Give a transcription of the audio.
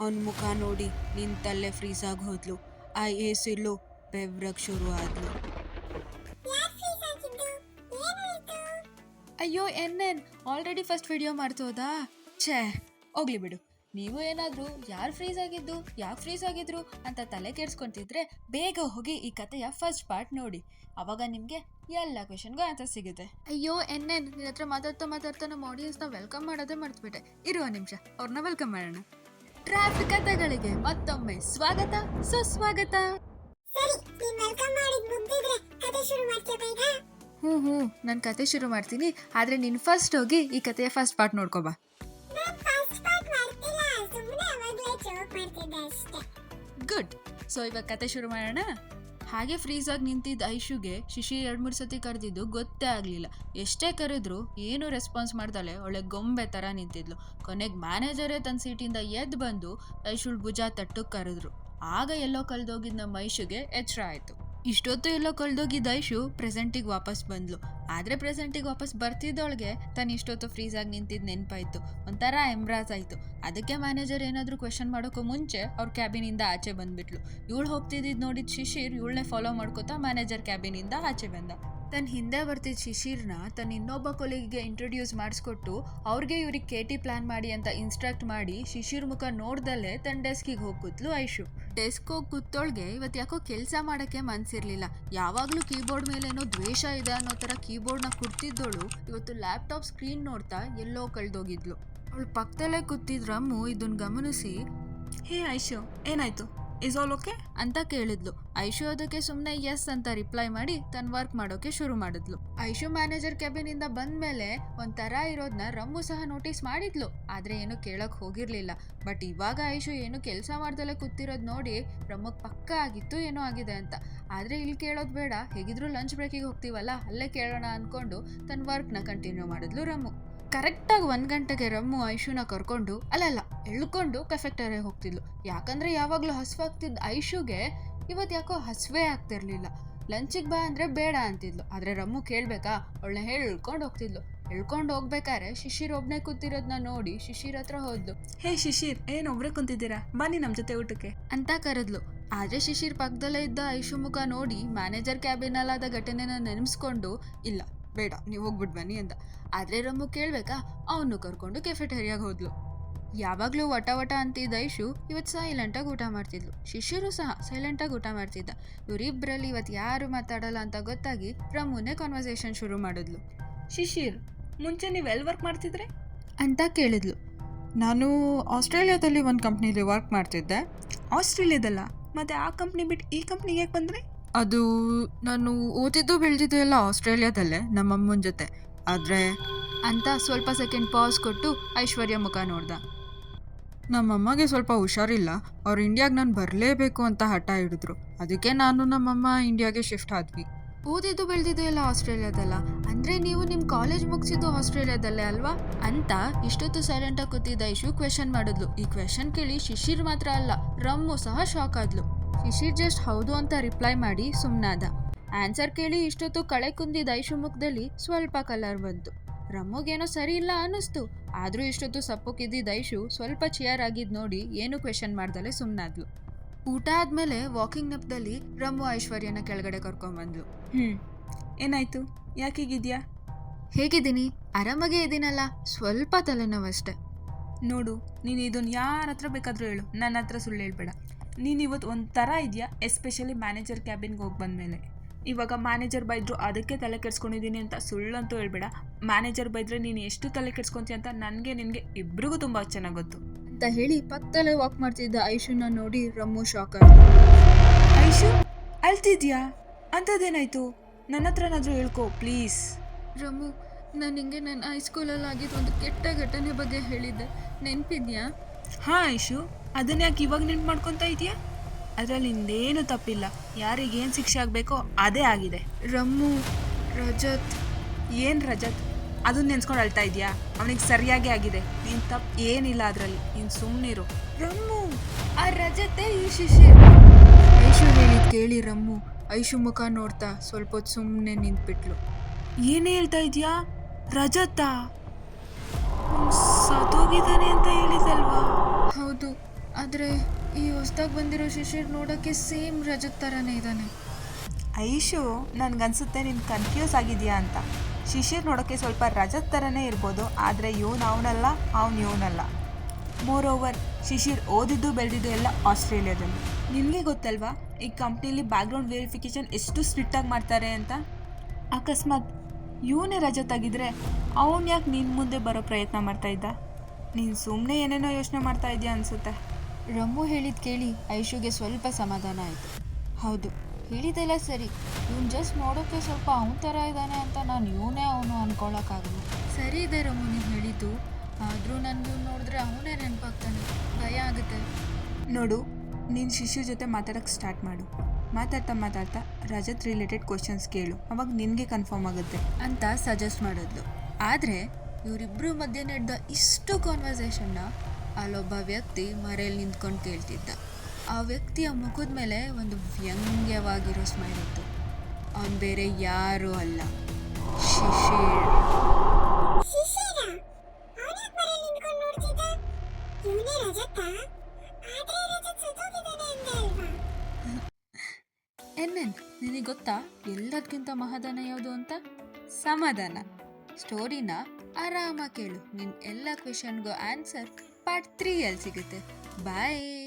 ಅವನ ಮುಖ ನೋಡಿ ನಿಂತಲ್ಲೇ ಫ್ರೀಸ್ ಆಗಿ ಹೋದ್ಲು. ಆ ಎ ಸಿಲು ಶುರು ಆದ್ಲು. ಅಯ್ಯೋ ಎನ್ನೆನ್ ಆಲ್ರೆಡಿ ಫಸ್ಟ್ ವಿಡಿಯೋ ಮಾಡ್ತೋದಾ? ಛೇ, ಹೋಗ್ಲಿ ಬಿಡು. ನೀವು ಏನಾದರೂ ಯಾರು ಫ್ರೀಸ್ ಆಗಿದ್ದು, ಯಾಕೆ ಫ್ರೀಸ್ ಆಗಿದ್ರು ಅಂತ ತಲೆ ಕೆಡ್ಸ್ಕೊಂತಿದ್ರೆ ಬೇಗ ಹೋಗಿ ಈ ಕಥೆಯ ಫಸ್ಟ್ ಪಾರ್ಟ್ ನೋಡಿ. ಅವಾಗ ನಿಮಗೆ ಎಲ್ಲ ಕ್ವೆಶನ್ಗೂ ಆನ್ಸರ್ ಸಿಗುತ್ತೆ. ಅಯ್ಯೋ ಎನ್ನೆನ್ ನಿನ್ನ ಹತ್ರ ಮಾತಾಡ್ತಾ ಮಾತಾಡ್ತಾ ನಮ್ಮ ಆಡಿಯನ್ಸ್ನ ವೆಲ್ಕಮ್ ಮಾಡೋದೇ ಮರ್ತ್ಬಿಟ್ಟೆ. ಇರುವ ನಿಮಿಷ ಅವ್ರನ್ನ ವೆಲ್ಕಮ್ ಮಾಡೋಣ. ಟ್ರಾಫಿಕ್ ಕಥೆಗಳಿಗೆ ಮತ್ತೊಮ್ಮೆ ಸ್ವಾಗತ ಸುಸ್ವಾಗತ. ಸರಿ ನೀನ್ ವೆಲ್ಕಮ್ ಮಾಡಿದ್ ಮುಗ್ದಿದ್ರೆ ಕತೆ ಶುರು ಮಾಡ್ತೀಯ ಬೇಗ ಹ್ಞೂ ಹ್ಞೂ ನಾನು ಕತೆ ಶುರು ಮಾಡ್ತೀನಿ. ಆದರೆ ನೀನು ಫಸ್ಟ್ ಹೋಗಿ ಈ ಕಥೆಯ ಫಸ್ಟ್ ಪಾರ್ಟ್ ನೋಡ್ಕೊಬಾ ನಾನ್ ಫಸ್ಟ್ ಪಾರ್ಟ್ ಮಾಡ್ತಿಲ್ಲ ಸುಮ್ಮನೆ ಅವಾಗ್ಲೇ ಜೋಕ್ ಮಾಡ್ತಿದ್ದೆ ಅಷ್ಟೇ. ಗುಡ್ ಸೊ ಇವಾಗ ಕತೆ ಶುರು ಮಾಡೋಣ? ಹಾಗೆ ಫ್ರೀಸ್ ಆಗಿ ನಿಂತಿದ್ದ ಐಶುಗೆ ಶಿಶಿ ಎರಡು ಮೂರು ಸತಿ ಕರೆದಿದ್ದು ಗೊತ್ತೇ ಆಗಲಿಲ್ಲ. ಎಷ್ಟೇ ಕರೆದ್ರು ಏನು ರೆಸ್ಪಾನ್ಸ್ ಮಾಡ್ದಾಳೆ ಒಳ್ಳೆ ಗೊಂಬೆ ಥರ ನಿಂತಿದ್ಲು. ಕೊನೆಗೆ ಮ್ಯಾನೇಜರೇ ತನ್ನ ಸೀಟಿಂದ ಎದ್ದು ಬಂದು ಐಶುಳ್ ಭುಜ ತಟ್ಟಕ್ಕೆ ಕರೆದ್ರು. ಆಗ ಎಲ್ಲೋ ಕಳೆದೋಗಿದ್ದ ನಮ್ಮ ಐಶುಗೆ ಎಚ್ಚರ ಆಯಿತು. ಇಷ್ಟೊತ್ತು ಎಲ್ಲೋ ಕಳೆದೋಗಿದ್ದ ಐಶು ಪ್ರೆಸೆಂಟಿಗೆ ವಾಪಸ್ ಬಂದ್ಲು. ಆದರೆ ಪ್ರೆಸೆಂಟಿಗೆ ವಾಪಸ್ ಬರ್ತಿದ್ದೊಳಗೆ ತಾನು ಇಷ್ಟೊತ್ತು ಆಗಿ ನಿಂತಿದ್ದು ನೆನಪಾಯಿತು. ಒಂಥರ ಎಂಬ್ರಾಸ್ ಆಯಿತು. ಅದಕ್ಕೆ ಮ್ಯಾನೇಜರ್ ಏನಾದರೂ ಕ್ವೆಶನ್ ಮಾಡೋಕ್ಕೂ ಮುಂಚೆ ಅವ್ರ ಕ್ಯಾಬಿನಿಂದ ಆಚೆ ಬಂದ್ಬಿಟ್ಲು. ಇವಳು ಹೋಗ್ತಿದ್ದಿದ್ದು ನೋಡಿದ ಶಿಶಿರ್ ಇವಳನ್ನೇ ಫಾಲೋ ಮಾಡ್ಕೋತಾ ಮ್ಯಾನೇಜರ್ ಕ್ಯಾಬಿನಿಂದ ಆಚೆ ಬಂದ. ತನ್ನ ಹಿಂದೆ ಬರ್ತಿದ್ದ ಶಿಶಿರ್ನ ತನ್ನ ಇನ್ನೊಬ್ಬ ಕೊಲೆಗೆ ಇಂಟ್ರೊಡ್ಯೂಸ್ ಮಾಡಿಸ್ಕೊಟ್ಟು ಅವ್ರಿಗೆ ಇವ್ರಿಗೆ ಟಿ ಪ್ಲಾನ್ ಮಾಡಿ ಅಂತ ಇನ್ಸ್ಟ್ರಕ್ಟ್ ಮಾಡಿ ಶಿಶಿರ್ ಮುಖ ನೋಡ್ದಲ್ಲೇ ತನ್ನ ಡೆಸ್ಕಿಗೆ ಹೋಗಿ ಕೂತ್ಲು ಐಶು. ಡೆಸ್ಕ್ ಹೋಗಿ ಕೂತೋಳ್ಗೆ ಇವತ್ತು ಯಾಕೋ ಕೆಲಸ ಮಾಡೋಕ್ಕೆ ಮನ್ಸಿರ್ಲಿಲ್ಲ. ಯಾವಾಗಲೂ ಕೀಬೋರ್ಡ್ ಮೇಲೇನೋ ದ್ವೇಷ ಇದೆ ಅನ್ನೋ ಥರ ಕೀಬೋರ್ಡ್ನ ಕುಡ್ತಿದ್ದೋಳು ಇವತ್ತು ಲ್ಯಾಪ್ಟಾಪ್ ಸ್ಕ್ರೀನ್ ನೋಡ್ತಾ ಎಲ್ಲೋ ಕಳೆದೋಗಿದ್ಲು. ಅವಳು ಪಕ್ಕದಲ್ಲೇ ಕೂತಿದ್ರಮ್ಮು ಇದನ್ನು ಗಮನಿಸಿ, ಹೇ ಐಶು, ಏನಾಯ್ತು? ಇಸ್ ಆಲ್ ಓಕೆ ಅಂತ ಕೇಳಿದ್ಲು. ಐಶು ಅದಕ್ಕೆ ಸುಮ್ಮನೆ ಎಸ್ ಅಂತ ರಿಪ್ಲೈ ಮಾಡಿ ತನ್ನ ವರ್ಕ್ ಮಾಡೋಕೆ ಶುರು ಮಾಡಿದ್ಲು. ಐಶು ಮ್ಯಾನೇಜರ್ ಕ್ಯಾಬಿನಿಂದ ಬಂದ್ಮೇಲೆ ಒಂಥರ ಇರೋದ್ನ ರಮ್ಮು ಸಹ ನೋಟಿಸ್ ಮಾಡಿದ್ಲು. ಆದ್ರೆ ಏನು ಕೇಳಕ್ ಹೋಗಿರ್ಲಿಲ್ಲ. ಬಟ್ ಇವಾಗ ಐಶು ಏನು ಕೆಲಸ ಮಾಡ್ದಲೇ ಕೂತಿರೋದ್ ನೋಡಿ ರಮ್ಮಗ್ ಪಕ್ಕ ಆಗಿತ್ತು ಏನೋ ಆಗಿದೆ ಅಂತ. ಆದ್ರೆ ಇಲ್ಲಿ ಕೇಳೋದ್ ಬೇಡ. ಹೇಗಿದ್ರು ಲಂಚ್ ಬ್ರೇಕಿಗೆ ಹೋಗ್ತೀವಲ್ಲ, ಅಲ್ಲೇ ಕೇಳೋಣ ಅನ್ಕೊಂಡು ತನ್ನ ವರ್ಕ್ನ ಕಂಟಿನ್ಯೂ ಮಾಡಿದ್ಲು ರಮ್ಮು. ಕರೆಕ್ಟಾಗಿ ಒಂದು ಗಂಟೆಗೆ ರಮ್ಮು ಐಶುನ ಕರ್ಕೊಂಡು ಅಲ್ಲಲ್ಲ ಎಳ್ಕೊಂಡು ಕೆಫೆಕ್ಟರಿಗೆ ಹೋಗ್ತಿದ್ಲು. ಯಾಕಂದ್ರೆ ಯಾವಾಗಲೂ ಹಸುವಾಗ್ತಿದ್ದ ಐಶುಗೆ ಇವತ್ತು ಯಾಕೋ ಹಸುವೆ ಆಗ್ತಿರ್ಲಿಲ್ಲ. ಲಂಚಿಗೆ ಬಾ ಅಂದರೆ ಬೇಡ ಅಂತಿದ್ಲು. ಆದರೆ ರಮ್ಮು ಕೇಳಬೇಕಾ? ಅವಳನ್ನ ಹೇಳಿ ಇಳ್ಕೊಂಡು ಹೋಗ್ತಿದ್ಲು. ಎಳ್ಕೊಂಡು ಹೋಗ್ಬೇಕಾದ್ರೆ ಶಿಶಿರ್ ಒಬ್ಬನೇ ಕೂತಿರೋದನ್ನ ನೋಡಿ ಶಿಶಿರ್ ಹತ್ರ ಹೋದ್ಲು. ಹೇ ಶಿಶಿರ್ ಏನು ಒಬ್ರೇ ಕುಂತಿದ್ದೀರಾ? ಬನ್ನಿ ನಮ್ಮ ಜೊತೆ ಊಟಕ್ಕೆ. ಅಂತ ಕರೆದ್ಲು. ಆದರೆ ಶಿಶಿರ್ ಪಕ್ಕದಲ್ಲೇ ಇದ್ದ ಐಶು ಮುಖ ನೋಡಿ ಮ್ಯಾನೇಜರ್ ಕ್ಯಾಬಿನಲ್ಲಾದ ಘಟನೆನ ನೆನೆಸ್ಕೊಂಡು ಇಲ್ಲ ಬೇಡ ನೀವು ಹೋಗ್ಬಿಟ್ಟು ಬನ್ನಿ ಅಂತ. ಆದರೆ ರಮ್ಮು ಕೇಳಬೇಕಾ ಅವನು ಕರ್ಕೊಂಡು ಕೆಫೆಟೇರಿಯಾಗೆ ಹೋದ್ಲು. ಯಾವಾಗಲೂ ವಟ ವಟ ಅಂತಿದ್ದ ಐಶು ಇವತ್ತು ಸೈಲೆಂಟಾಗಿ ಊಟ ಮಾಡ್ತಿದ್ಲು. ಶಿಷ್ಯರು ಸಹ ಸೈಲೆಂಟಾಗಿ ಊಟ ಮಾಡ್ತಿದ್ದ. ಇವರಿಬ್ಬರಲ್ಲಿ ಇವತ್ತು ಯಾರು ಮಾತಾಡಲ್ಲ ಅಂತ ಗೊತ್ತಾಗಿ ರಮ್ಮುನೇ ಕಾನ್ವರ್ಸೇಷನ್ ಶುರು ಮಾಡಿದ್ಲು. ಶಿಶಿರ್ ಮುಂಚೆ ನೀವು ಎಲ್ಲಿ ವರ್ಕ್ ಮಾಡ್ತಿದ್ರೆ? ಅಂತ ಕೇಳಿದ್ಲು. ನಾನು ಆಸ್ಟ್ರೇಲಿಯಾದಲ್ಲಿ ಒಂದು ಕಂಪ್ನಿಲಿ ವರ್ಕ್ ಮಾಡ್ತಿದ್ದೆ. ಆಸ್ಟ್ರೇಲಿಯಾದಲ್ಲ ಮತ್ತೆ ಆ ಕಂಪ್ನಿ ಬಿಟ್ಟು ಈ ಕಂಪ್ನಿಗೆ ಯಾಕೆ ಬಂದ್ರಿ? ಅದು ನಾನು ಓದಿದ್ದು ಬೆಳೆದಿದ್ದು ಎಲ್ಲ ಆಸ್ಟ್ರೇಲಿಯಾದಲ್ಲೇ ನಮ್ಮಮ್ಮನ ಜೊತೆ. ಆದರೆ ಅಂತ ಸ್ವಲ್ಪ ಸೆಕೆಂಡ್ ಪಾಸ್ ಕೊಟ್ಟು ಐಶ್ವರ್ಯ ಮುಖ ನೋಡ್ದ. ನಮ್ಮಮ್ಮಗೆ ಸ್ವಲ್ಪ ಹುಷಾರಿಲ್ಲ, ಅವ್ರು ಇಂಡಿಯಾಗೆ ನಾನು ಬರಲೇಬೇಕು ಅಂತ ಹಠ ಹಿಡಿದ್ರು. ಅದಕ್ಕೆ ನಾನು ನಮ್ಮಮ್ಮ ಇಂಡಿಯಾಗೆ ಶಿಫ್ಟ್ ಆದ್ವಿ. ಓದಿದ್ದು ಬೆಳೆದಿದ್ದು ಎಲ್ಲ ಆಸ್ಟ್ರೇಲಿಯಾದಲ್ಲ, ಅಂದರೆ ನೀವು ನಿಮ್ಮ ಕಾಲೇಜ್ ಮುಗಿಸಿದ್ದು ಆಸ್ಟ್ರೇಲಿಯಾದಲ್ಲೇ ಅಲ್ವಾ? ಅಂತ ಇಷ್ಟೊತ್ತು ಸೈಲೆಂಟಾಗಿ ಕೂತಿದ್ದ ಇಶು ಕ್ವೆಶನ್ ಮಾಡಿದ್ಲು. ಈ ಕ್ವೆಶನ್ ಕೇಳಿ ಶಿಶಿರ್ ಮಾತ್ರ ಅಲ್ಲ, ರಮ್ಮು ಸಹ ಶಾಕ್ ಆದ್ಲು. ಶಿಶಿರ್ ಜಸ್ಟ್ ಹೌದು ಅಂತ ರಿಪ್ಲೈ ಮಾಡಿ ಸುಮ್ಮನಾದ ಆನ್ಸರ್ ಕೇಳಿ ಇಷ್ಟೊತ್ತು ಕಳೆ ಕುಂದಿದ್ದ ಐಶು ಮುಖದಲ್ಲಿ ಸ್ವಲ್ಪ ಕಲರ್ ಬಂತು. ರಮ್ಮುಗೇನೋ ಸರಿ ಇಲ್ಲ ಅನ್ನಿಸ್ತು. ಆದರೂ ಇಷ್ಟೊತ್ತು ಸಪ್ಪಕ್ಕಿದ್ದಿದ್ದ ಐಶು ಸ್ವಲ್ಪ ಚಿಯರ್ ಆಗಿದ್ ನೋಡಿ ಏನು ಕ್ವೆಶನ್ ಮಾಡ್ದಲೆ ಸುಮ್ಮನಾದ್ಲು ಊಟ ಆದಮೇಲೆ ವಾಕಿಂಗ್ ನೆಪದಲ್ಲಿ ರಮ್ಮು ಐಶ್ವರ್ಯನ ಕೆಳಗಡೆ ಕರ್ಕೊಂಬಂದ್ಲು ಹ್ಞೂ ಏನಾಯ್ತು? ಯಾಕೆ ಹೀಗಿದ್ಯಾ ಹೇಗಿದ್ದೀನಿ? ಆರಾಮಾಗೇ ಇದ್ದೀನಲ್ಲ? ಸ್ವಲ್ಪ ತಲೆನೋವಷ್ಟೆ. ನೋಡು ನೀನು ಇದನ್ನು ಯಾರ ಹತ್ರ ಬೇಕಾದರೂ ಹೇಳು. ನನ್ನ ಹತ್ರ ಸುಳ್ಳು ಹೇಳ್ಬೇಡ. ನೀನು ಇವತ್ತು ಒಂಥರ ಥರ ಇದೆಯಾ ಎಸ್ಪೆಷಲಿ ಮ್ಯಾನೇಜರ್ ಕ್ಯಾಬಿನ್ಗೆ ಹೋಗಿ ಬಂದಮೇಲೆ. ಇವಾಗ ಮ್ಯಾನೇಜರ್ ಬೈದರು ಅದಕ್ಕೆ ತಲೆ ಕೆಡ್ಸ್ಕೊಂಡಿದ್ದೀನಿ ಅಂತ ಸುಳ್ಳಂತೂ ಹೇಳ್ಬೇಡ. ಮ್ಯಾನೇಜರ್ ಬೈದ್ರೆ ನೀನು ಎಷ್ಟು ತಲೆ ಕೆಡ್ಸ್ಕೊಂತೀಯ ಅಂತ ನನಗೆ ನಿನಗೆ ಇಬ್ಬರಿಗೂ ತುಂಬ ಚೆನ್ನಾಗಿ ಗೊತ್ತು. ಅಂತ ಹೇಳಿ ಪಕ್ಕದಲ್ಲೇ ವಾಕ್ ಮಾಡ್ತಿದ್ದ ಐಶುನ ನೋಡಿ ರಮ್ಮು ಶಾಕ್ ಆದ್ಲು ಐಶು ಅಳ್ತಿದ್ಯಾ? ಅಂಥದ್ದೇನಾಯ್ತು? ನನ್ನ ಹತ್ರನಾದರೂ ಹೇಳ್ಕೊ ಪ್ಲೀಸ್ ರಮು ನಾನು ಹಿಂಗೆ ನನ್ನ ಹೈಸ್ಕೂಲಲ್ಲಿ ಆಗಿದ್ದು ಒಂದು ಕೆಟ್ಟ ಘಟನೆ ಬಗ್ಗೆ ಹೇಳಿದ್ದೆ. ನೆನಪಿದ್ಯಾ? ಹಾಂ ಐಶು ಅದನ್ನ ಯಾಕೆ ಇವಾಗ ನೆನ್ಪು ಮಾಡ್ಕೊತಾ ಇದೆಯಾ? ಅದರಲ್ಲಿ ಇನ್ನೇನು ತಪ್ಪಿಲ್ಲ. ಯಾರಿಗೇನು ಶಿಕ್ಷೆ ಆಗಬೇಕೋ ಅದೇ ಆಗಿದೆ. ರಮ್ಮು, ರಜತ್. ಏನು ರಜತ್? ಅದನ್ನ ನೆನ್ಸ್ಕೊಂಡು ಅಳ್ತಾ ಇದೆಯಾ? ಅವನಿಗೆ ಸರಿಯಾಗಿ ಆಗಿದೆ. ನೀನು ತಪ್ಪು ಏನಿಲ್ಲ ಅದರಲ್ಲಿ. ನೀನು ಸುಮ್ಮನಿರು ರಮ್ಮು, ಆ ರಜತೆ ಈ ಶಿಷ್ಯ. ಐಶು ಹೇಳಿದ್ ಕೇಳಿ ರಮ್ಮು ಐಶು ಮುಖ ನೋಡ್ತಾ ಸ್ವಲ್ಪ ಹೊತ್ತು ಸುಮ್ಮನೆ ನಿಂತ್ಬಿಟ್ಲು. ಏನೇ ಹೇಳ್ತಾ ಇದೆಯಾ? ರಜತಾ ಸತ್ತೋಗಿದ್ದಾನೆ ಅಂತ ಹೇಳಿದಲ್ವಾ? ಹೌದು. ಆದರೆ ಈ ಹೊಸ್ದಾಗಿ ಬಂದಿರೋ ಶಿಶಿರ್ ನೋಡೋಕ್ಕೆ ಸೇಮ್ ರಜತ್ ಥರನೇ ಇದ್ದಾನೆ. ಐಶು ನನ್ಗನ್ಸುತ್ತೆ ನೀನು ಕನ್ಫ್ಯೂಸ್ ಆಗಿದೆಯಾ ಅಂತ. ಶಿಶಿರ್ ನೋಡೋಕ್ಕೆ ಸ್ವಲ್ಪ ರಜತ್ ಥರನೇ ಇರ್ಬೋದು ಆದರೆ ಇವನು ಅವನಲ್ಲ ಅವನು ಇವನಲ್ಲ. ಮೋರ್ ಓವರ್ ಶಿಶಿರ್ ಓದಿದ್ದು ಬೆಳೆದಿದ್ದು ಎಲ್ಲ ಆಸ್ಟ್ರೇಲಿಯಾದಲ್ಲಿ. ನಿನಗೆ ಗೊತ್ತಲ್ವಾ ಈ ಕಂಪ್ನಿಲಿ ಬ್ಯಾಕ್ಗ್ರೌಂಡ್ ವೆರಿಫಿಕೇಶನ್ ಎಷ್ಟು ಸ್ಟ್ರಿಕ್ಟಾಗಿ ಮಾಡ್ತಾರೆ ಅಂತ? ಅಕಸ್ಮಾತ್ ಇವನೇ ರಜೆ ತೆಗೆದ್ರೆ ಅವನು ಯಾಕೆ ನಿನ್ನ ಮುಂದೆ ಬರೋ ಪ್ರಯತ್ನ ಮಾಡ್ತಾ ಇದ್ದ? ನೀನು ಸುಮ್ಮನೆ ಏನೇನೋ ಯೋಚನೆ ಮಾಡ್ತಾ ಇದೆಯಾ ಅನಿಸುತ್ತೆ. ರಮ್ಮು ಹೇಳಿದ್ ಕೇಳಿ ಐಶುಗೆ ಸ್ವಲ್ಪ ಸಮಾಧಾನ ಆಯಿತು. ಹೌದು, ಹೇಳಿದೆಲ್ಲ ಸರಿ. ಇವ್ನು ಜಸ್ಟ್ ನೋಡೋಕ್ಕೆ ಸ್ವಲ್ಪ ಅವನ ಥರ ಇದ್ದಾನೆ ಅಂತ ನಾನು ಇವನೇ ಅವನು ಅಂದ್ಕೊಳ್ಳೋಕ್ಕಾಗಲ್ಲ ಸರಿ ಇದೆ ರಮು ನೀನು ಹೇಳಿದ್ದು. ಆದರೂ ನನಗೆ ಇವ್ನು ನೋಡಿದ್ರೆ ಅವನೇ ನೆನಪಾಗ್ತಾನೆ. ಭಯ ಆಗುತ್ತೆ. ನೋಡು, ನೀನು ಶಿಶು ಜೊತೆ ಮಾತಾಡೋಕ್ಕೆ ಸ್ಟಾರ್ಟ್ ಮಾಡು. ಮಾತಾಡ್ತಾ ಮಾತಾಡ್ತಾ ರಜತ್ ರಿಲೇಟೆಡ್ ಕ್ವಶನ್ಸ್ ಕೇಳು. ಅವಾಗ ನಿನಗೆ ಕನ್ಫರ್ಮ್ ಆಗುತ್ತೆ ಅಂತ ಸಜೆಸ್ಟ್ ಮಾಡಿದ್ಲು. ಆದರೆ ಇವರಿಬ್ಬರು ಮಧ್ಯೆ ನಡೆದ ಇಷ್ಟು ಕಾನ್ವರ್ಸೇಷನ್ನ ಅಲ್ಲೊಬ್ಬ ವ್ಯಕ್ತಿ ಮರೆಯಲ್ಲಿ ನಿಂತ್ಕೊಂಡು ಕೇಳ್ತಿದ್ದ. ಆ ವ್ಯಕ್ತಿಯ ಮುಖದ ಮೇಲೆ ಒಂದು ವ್ಯಂಗ್ಯವಾಗಿರೋ ಸ್ಮೈಲ್ ಇತ್ತು. ಅವನು ಬೇರೆ ಯಾರೂ ಅಲ್ಲ. ಶಿಶಿರ್. ರಜತ ಅಂದೆ. ಅಲ್ವಾ ಎನ್ ನಿನಗೆ ಗೊತ್ತಾ? ಎಲ್ಲದಕ್ಕಿಂತ ಮಹಾದಾನ ಯಾವುದು ಅಂತ? ಸಮಾಧಾನ. ಸ್ಟೋರಿನ ಆರಾಮಾಗಿ ಕೇಳು. ನಿನ್ನ ಎಲ್ಲ ಕ್ವೆಶನ್ಗೂ ಆನ್ಸರ್ ಪಾರ್ಟ್ ತ್ರೀಯಲ್ಲಿ ಸಿಗುತ್ತೆ. ಬಾಯ್!